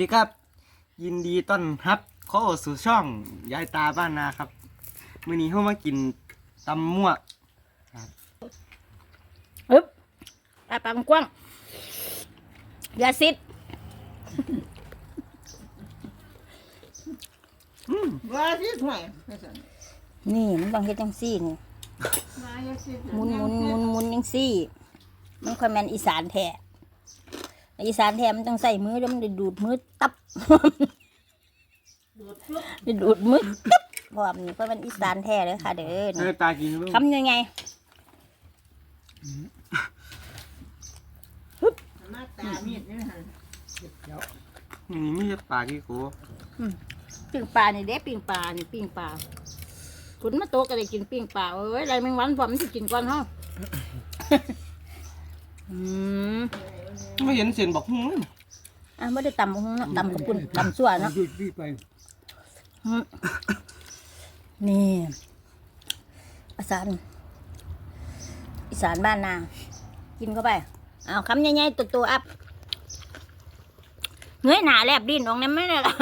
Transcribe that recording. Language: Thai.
ดีครับ ยินดีต้อนรับเข้าสู่ช่องยายตาบ้านนาครับมื้อนี้เข้ามากินตำมั่วฮึบตาปากกว้างอย่าซิดว่าที่ห่วยนี่มันต้องเฮ็ดจังซี่นี่หมุนหมุนหมุนหมุนจังซี่ มันค่อยแม่นอีสานแท้ อีสานแท้มันต้องใส่มือแล้วมันได้ดูดมือตับได้ดูดมือตับเพราะว่ามันเพราะมันอีสานแท้เลยค่ะ เด้อเอนี่อตากินเบิ่งคำยังไงหน้าตามีดนี่ฮะนี่มีแต่ปลากี่โกปิ้งปลานี่เด้ปิ้งปลานี่ปิ้งปลาฝนมาโตกก็ได้กินปิ้งปลาเอ้ยอะไรแมงวันพอมันสิกินก่อนเฮาอืม ไม่เห็นเสียนบอกหุ้งเลยอะไม่ได้ตำบักหุ่งเนาะตำกับปุ่นตำสั่วเนาะอืมนี่อีสานอีสานบ้านนา กินเข้าไปเอาคำใหญ่ๆตัวๆอัพเงยหนาแลบดินออกนั่นไม่ได้ละ